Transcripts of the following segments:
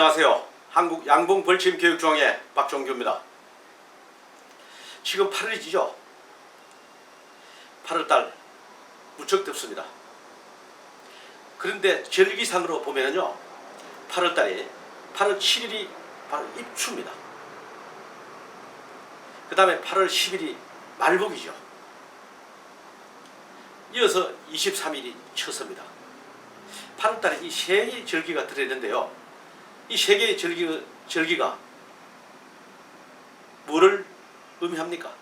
안녕하세요. 한국 양봉 벌침 교육중앙의 박종규입니다. 지금 8월이죠. 8월달 무척 덥습니다. 그런데 절기상으로 보면은요, 8월달에 8월 7일이 바로 입추입니다. 그 다음에 8월 10일이 말복이죠. 이어서 23일이 처서입니다. 8월달에 이 세 개의 절기가 들어있는데요. 이 세 개의 절기, 절기가 뭐를 의미합니까?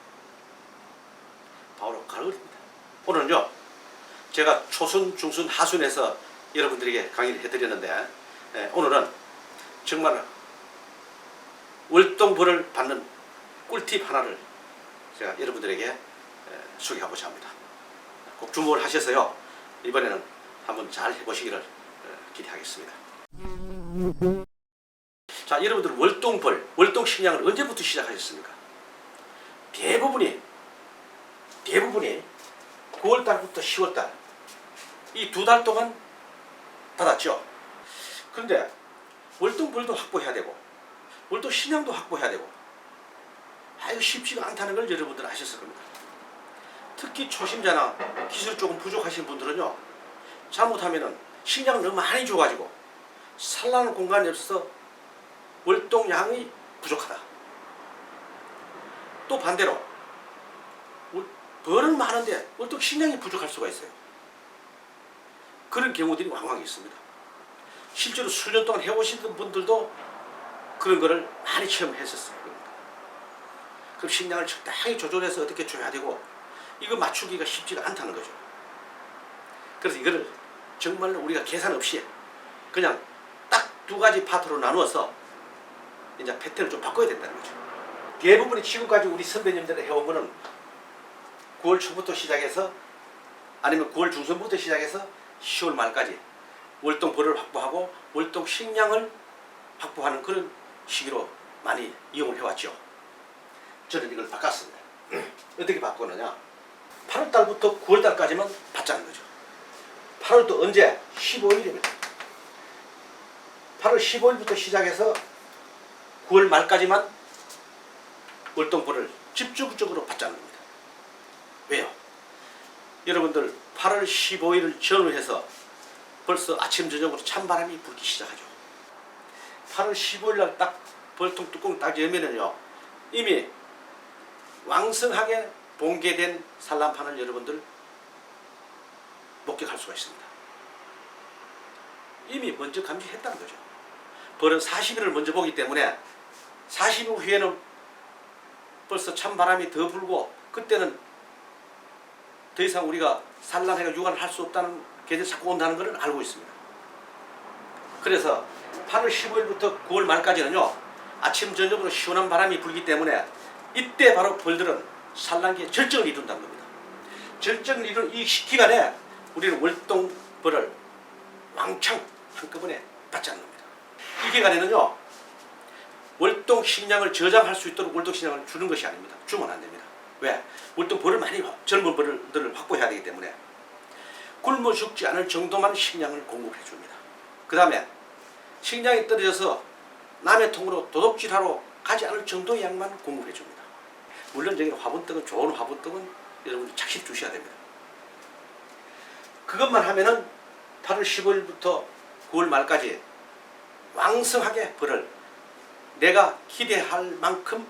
바로 가을입니다. 오늘은요, 제가 초순, 중순, 하순에서 여러분들에게 강의를 해드렸는데, 예, 오늘은 정말 월동벌을 받는 꿀팁 하나를 제가 여러분들에게 예, 소개하고자 합니다. 꼭 주목을 하셔서요, 이번에는 한번 잘 해보시기를 어, 기대하겠습니다. 자, 여러분들 월동벌, 월동식량을 언제부터 시작하셨습니까? 대부분이 대부분이 9월 달부터 10월 달 이 두 달 동안 받았죠. 그런데 월동벌도 확보해야 되고 월동 식량도 확보해야 되고 아유 쉽지가 않다는 걸 여러분들 아셨을 겁니다. 특히 초심자나 기술 조금 부족하신 분들은요 잘못하면은 식량을 너무 많이 줘가지고 산란할 공간이 없어서 월동량이 부족하다. 또 반대로 월- 벌은 많은데 월동 식량이 부족할 수가 있어요. 그런 경우들이 왕왕 있습니다. 실제로 수년 동안 해오신 분들도 그런 거를 많이 체험했었을 겁니다. 그럼 식량을 적당히 조절해서 어떻게 줘야 되고 이거 맞추기가 쉽지가 않다는 거죠. 그래서 이거를 정말로 우리가 계산 없이 그냥 딱 두 가지 파트로 나누어서 이제 패턴을 좀 바꿔야 된다는 거죠. 대부분이 지금까지 우리 선배님들이 해온 거는 9월 초부터 시작해서 아니면 9월 중순부터 시작해서 10월 말까지 월동 벌을 확보하고 월동 식량을 확보하는 그런 시기로 많이 이용을 해왔죠. 저는 이걸 바꿨습니다. 어떻게 바꾸느냐? 8월 달부터 9월 달까지만 받자는 거죠. 8월도 언제? 15일입니다. 8월 15일부터 시작해서 9월 말까지만 월동벌을 집중적으로 받자는 겁니다. 왜요? 여러분들 8월 15일을 전후해서 벌써 아침 저녁으로 찬바람이 불기 시작하죠. 8월 15일 날 딱 벌통 뚜껑 딱 열면은요 이미 왕성하게 봉개된 산란판을 여러분들 목격할 수가 있습니다. 이미 먼저 감지했다는 거죠. 벌은 40일을 먼저 보기 때문에 40일 후에는 벌써 찬바람이 더 불고 그때는 더 이상 우리가 산란해가 육안을 할 수 없다는 계절이 자꾸 온다는 것을 알고 있습니다. 그래서 8월 15일부터 9월 말까지는요 아침 저녁으로 시원한 바람이 불기 때문에 이때 바로 벌들은 산란기에 절정을 이룬다는 겁니다. 절정을 이룬 이 기간에 우리는 월동벌을 왕창 한꺼번에 받자는 겁니다. 이 기간에는요 월동 식량을 저장할 수 있도록 월동 식량을 주는 것이 아닙니다. 주면 안 됩니다. 왜? 월동 벌을 많이 확- 젊은 벌들을 확보해야 되기 때문에 굶어 죽지 않을 정도만 식량을 공급해 줍니다. 그 다음에 식량이 떨어져서 남의 통으로 도둑질하러 가지 않을 정도의 양만 공급해 줍니다. 물론 저기 화분떡은 좋은 화분떡은 여러분이 착실 주셔야 됩니다. 그것만 하면은 8월 15일부터 9월 말까지 왕성하게 벌을 내가 기대할 만큼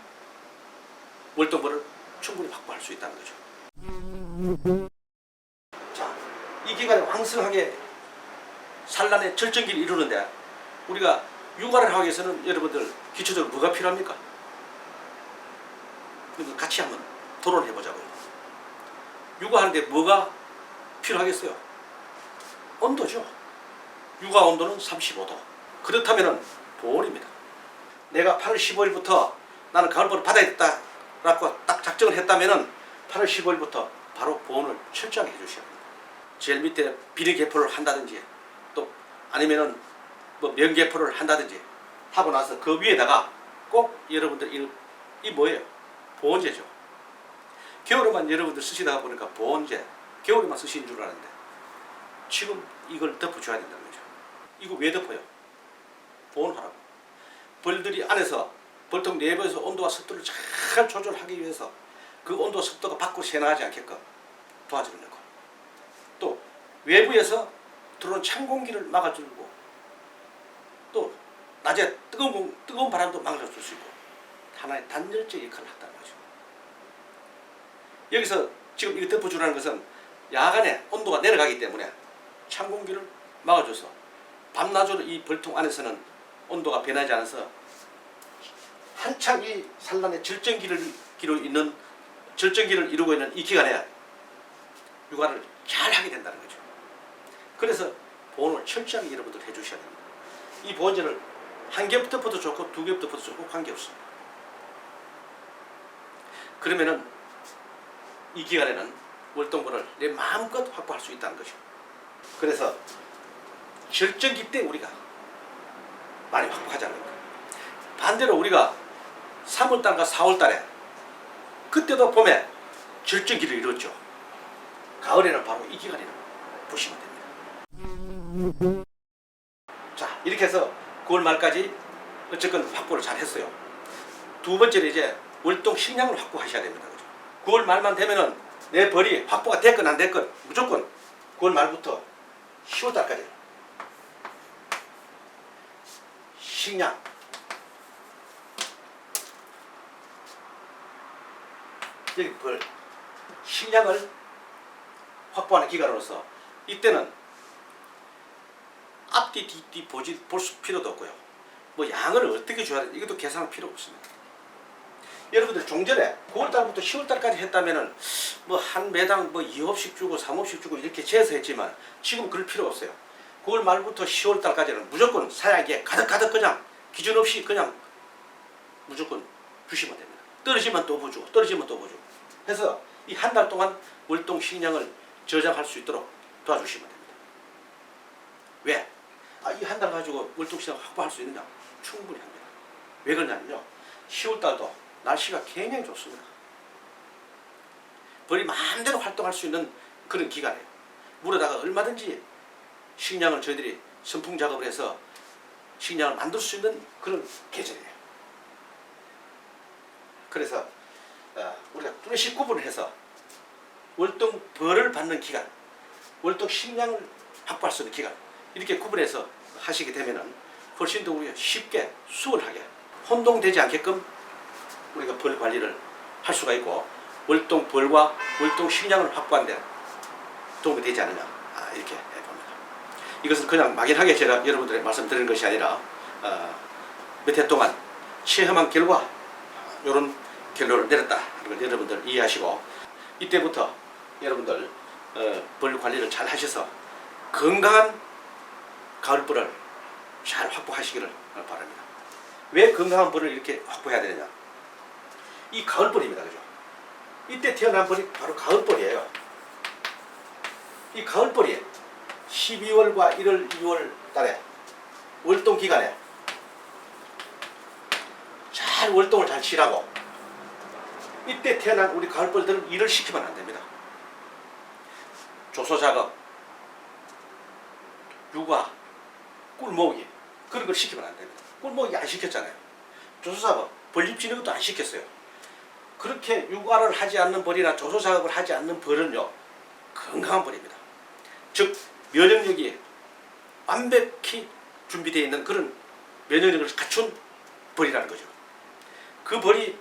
월동벌을 충분히 확보할 수 있다는 거죠. 자, 이 기간에 왕성하게 산란의 절정기를 이루는데 우리가 육아를 하기 위해서는 여러분들 기초적으로 뭐가 필요합니까? 같이 한번 토론해 보자고요. 육아하는데 뭐가 필요하겠어요? 온도죠. 육아 온도는 35도. 그렇다면은 보온입니다. 내가 8월 15일부터 나는 가을벌을 받아야겠다 라고 딱 작정을 했다면은 8월 15일부터 바로 보온을 철저하게 해주셔야 합니다. 제일 밑에 비닐 개포를 한다든지 또 아니면은 뭐 면개포를 한다든지 하고 나서 그 위에다가 꼭 여러분들 이, 이 뭐예요? 보온제죠. 겨울에만 여러분들 쓰시다가 보니까 보온제 겨울에만 쓰시는 줄 알았는데 지금 이걸 덮어줘야 된다는 거죠. 이거 왜 덮어요? 보온하라고. 벌들이 안에서 벌통 내부에서 온도와 습도를 잘 조절하기 위해서 그 온도와 습도가 밖으로 새나가지 않게끔 도와주는 거. 또 외부에서 들어온 찬 공기를 막아주고 또 낮에 뜨거운 공- 뜨거운 바람도 막아줄 수 있고 하나의 단열재 역할을 한다는 거죠. 여기서 지금 이 덮어주라는 것은 야간에 온도가 내려가기 때문에 찬 공기를 막아줘서 밤낮으로 이 벌통 안에서는 온도가 변하지 않아서 한창 이 산란의 절정기를 기로 있는 절정기를 이루고 있는 이 기간에 육아를 잘 하게 된다는 거죠. 그래서 보온을 철저하게 여러분들 해주셔야 됩니다. 이 보온제를 한 겹부터 덮어도 좋고 두 겹부터 덮어도 좋고 관계없습니다. 그러면은 이 기간에는 월동분을 내 마음껏 확보할 수 있다는 거죠. 그래서 절정기 때 우리가 많이 확보하자는 겁니다. 반대로 우리가 3월달과 4월달에 그때도 봄에 절정기를 이뤘죠. 가을에는 바로 이 기간이라고 보시면 됩니다. 자 이렇게 해서 9월 말까지 어쨌건 확보를 잘 했어요. 두 번째로 이제 월동 식량을 확보하셔야 됩니다. 그죠? 9월 말만 되면은 내 벌이 확보가 됐건 안 됐건 무조건 9월 말부터 10월 달까지 식량 여기 벌 식량을 확보하는 기간으로서 이때는 앞뒤 뒤뒤 보지 볼 수- 필요도 없고요. 뭐 양을 어떻게 줘야 돼 이것도 계산할 필요 없습니다. 여러분들 종전에 9월달부터 10월달까지 했다면은 뭐 한 매당 뭐 2업씩 주고 3업씩 주고 이렇게 재서 했지만 지금 그럴 필요 없어요. 9월 말부터 10월 달까지는 무조건 사양에 가득가득 그냥 기준 없이 그냥 무조건 주시면 됩니다. 떨어지면 또 보주고 떨어지면 또 보주고 해서 이 한 달 동안 월동 식량을 저장할 수 있도록 도와주시면 됩니다. 왜? 아, 이 한 달 가지고 월동 식량 확보할 수 있느냐? 충분히 합니다. 왜 그러냐면요. 10월 달도 날씨가 굉장히 좋습니다. 벌이 마음대로 활동할 수 있는 그런 기간이에요. 물에다가 얼마든지 식량을 저희들이 선풍 작업을 해서 식량을 만들 수 있는 그런 계절이에요. 그래서 어, 우리가 뚜렷이 구분을 해서 월동 벌을 받는 기간, 월동 식량을 확보할 수 있는 기간 이렇게 구분해서 하시게 되면은 훨씬 더 우리가 쉽게 수월하게 혼동되지 않게끔 우리가 벌 관리를 할 수가 있고 월동 벌과 월동 식량을 확보하는 데 도움이 되지 않느냐 아, 이렇게 봅니다. 이것은 그냥 막연하게 제가 여러분들에게 말씀드리는 것이 아니라 어, 몇해 동안 체험한 결과 이런 결론을 내렸다. 이걸 여러분들 이해하시고 이때부터 여러분들 어, 벌 관리를 잘 하셔서 건강한 가을벌을 잘 확보하시기를 바랍니다. 왜 건강한 벌을 이렇게 확보해야 되느냐? 이 가을벌입니다. 그죠? 이때 태어난 벌이 바로 가을벌이에요. 이 가을벌이 12월과 1월, 2월 달에 월동 기간에 잘 월동을 잘 치라고 이때 태어난 우리 가을벌들은 일을 시키면 안 됩니다. 조소 작업, 육아, 꿀모으기 그런 걸 시키면 안 됩니다. 꿀모으기 안 시켰잖아요. 조소 작업, 벌집 지는 것도 안 시켰어요. 그렇게 육아를 하지 않는 벌이나 조소 작업을 하지 않는 벌은요 건강한 벌입니다. 즉 면역력이 완벽히 준비되어 있는 그런 면역력을 갖춘 벌이라는 거죠. 그 벌이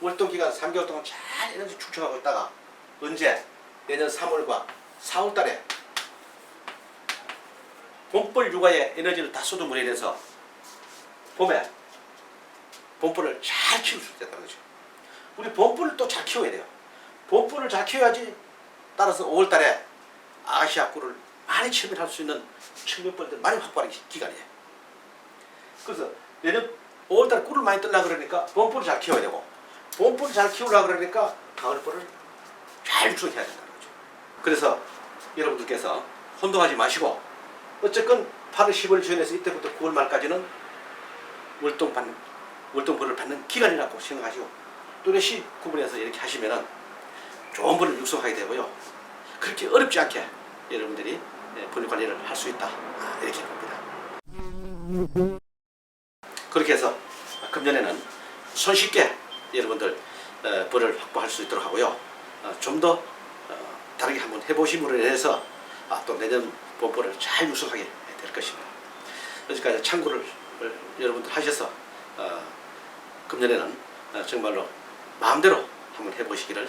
월동 기간 3개월 동안 잘 에너지 축적하고 있다가 언제 내년 3월과 4월 달에 봄벌 육아에 에너지를 다 쏟아물에 대해서 봄에 봄벌을 잘 키울 수 있다는 거죠. 우리 봄벌을 또 잘 키워야 돼요. 봄벌을 잘 키워야지 따라서 5월 달에 아시아 꿀을 많이 체험할 수 있는 청년벌들 많이 확보하는 기- 기간이에요. 그래서 내년 5월 달에 꿀을 많이 뜰라 그러니까 봄벌을 잘 키워야 되고 봄벌을 잘 키우려 그러니까 가을벌을 잘 육성해야 된다는 거죠. 그래서 여러분들께서 혼동하지 마시고 어쨌건 8월 10월 지원해서 이때부터 9월 말까지는 월동 받는 월동벌을 받는 기간이라고 생각하시고 또렷이 구분해서 이렇게 하시면은 좋은 벌을 육성하게 되고요. 그렇게 어렵지 않게 여러분들이 벌 관리를 할 수 있다 아, 이렇게 봅니다. 그렇게 해서 금년에는 손쉽게 여러분들 어, 벌을 확보할 수 있도록 하고요. 좀 더 다르게 한번 해보심으로 인해서 아, 또 내년 본벌을 잘 유수하게 될 것입니다. 여기까지 참고를 어, 여러분들 하셔서 어, 금년에는 어, 정말로 마음대로 한번 해보시기를